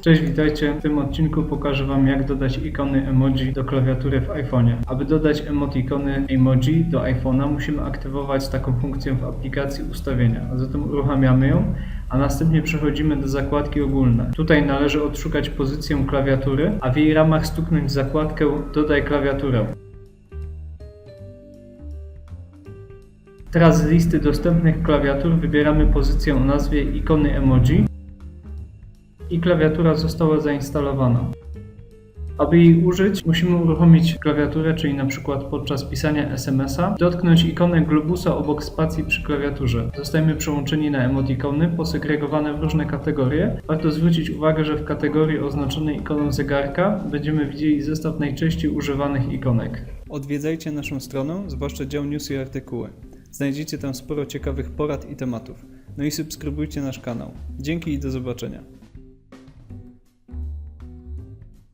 Cześć, witajcie. W tym odcinku pokażę Wam jak dodać ikony emoji do klawiatury w iPhone'ie. Aby dodać emotikony emoji do iPhone'a musimy aktywować taką funkcję w aplikacji ustawienia. Zatem uruchamiamy ją, a następnie przechodzimy do zakładki ogólne. Tutaj należy odszukać pozycję klawiatury, a w jej ramach stuknąć zakładkę dodaj klawiaturę. Teraz z listy dostępnych klawiatur wybieramy pozycję o nazwie ikony emoji i klawiatura została zainstalowana. Aby jej użyć, musimy uruchomić klawiaturę, czyli na przykład podczas pisania SMS-a, dotknąć ikonę globusa obok spacji przy klawiaturze. Zostajemy przełączeni na emotikony posegregowane w różne kategorie. Warto zwrócić uwagę, że w kategorii oznaczonej ikoną zegarka będziemy widzieli zestaw najczęściej używanych ikonek. Odwiedzajcie naszą stronę, zwłaszcza dział news i artykuły. Znajdziecie tam sporo ciekawych porad i tematów. No i subskrybujcie nasz kanał. Dzięki i do zobaczenia.